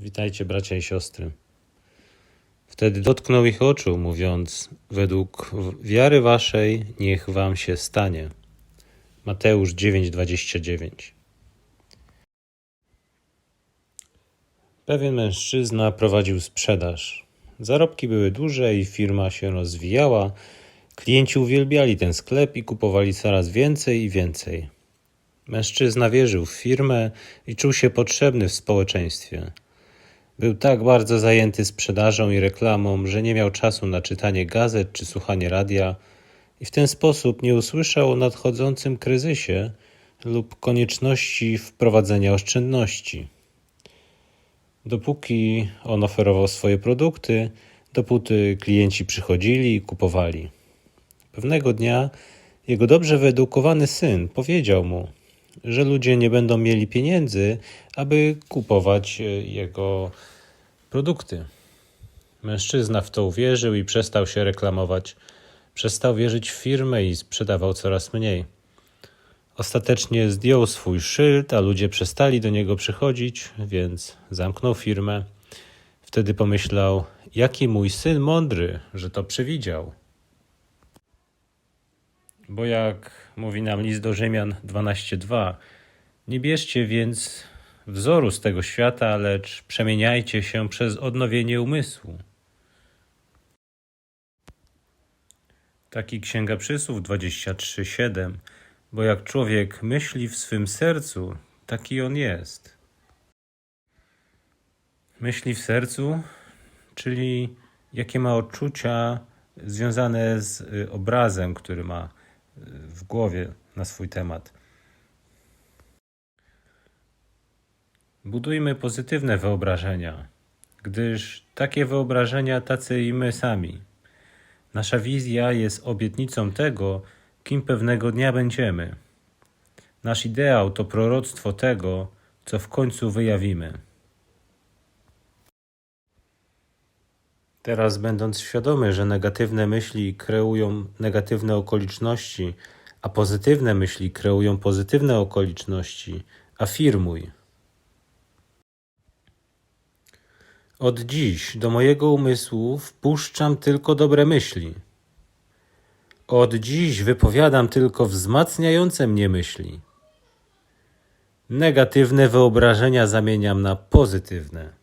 Witajcie, bracia i siostry. Wtedy dotknął ich oczu, mówiąc: Według wiary waszej niech wam się stanie. Mateusz 9:29. Pewien mężczyzna prowadził sprzedaż. Zarobki były duże i firma się rozwijała. Klienci uwielbiali ten sklep i kupowali coraz więcej i więcej. Mężczyzna wierzył w firmę i czuł się potrzebny w społeczeństwie. Był tak bardzo zajęty sprzedażą i reklamą, że nie miał czasu na czytanie gazet czy słuchanie radia i w ten sposób nie usłyszał o nadchodzącym kryzysie lub konieczności wprowadzenia oszczędności. Dopóki on oferował swoje produkty, dopóty klienci przychodzili i kupowali. Pewnego dnia jego dobrze wyedukowany syn powiedział mu, że ludzie nie będą mieli pieniędzy, aby kupować e, jego produkty. Mężczyzna w to uwierzył i przestał się reklamować. Przestał wierzyć w firmę i sprzedawał coraz mniej. Ostatecznie zdjął swój szyld, a ludzie przestali do niego przychodzić, więc zamknął firmę. Wtedy pomyślał, jaki mój syn mądry, że to przewidział. Bo jak mówi nam list do Rzymian 12:2, nie bierzcie więc wzoru z tego świata, lecz przemieniajcie się przez odnowienie umysłu. Taki Księga Przysłów 23:7, bo jak człowiek myśli w swym sercu, taki on jest. Myśli w sercu, czyli jakie ma odczucia związane z y, obrazem, który ma w głowie na swój temat. Budujmy pozytywne wyobrażenia, gdyż takie wyobrażenia tacy i my sami. Nasza wizja jest obietnicą tego, kim pewnego dnia będziemy. Nasz ideał to proroctwo tego, co w końcu wyjawimy. Teraz, będąc świadomy, że negatywne myśli kreują negatywne okoliczności, a pozytywne myśli kreują pozytywne okoliczności, afirmuj. Od dziś do mojego umysłu wpuszczam tylko dobre myśli. Od dziś wypowiadam tylko wzmacniające mnie myśli. Negatywne wyobrażenia zamieniam na pozytywne.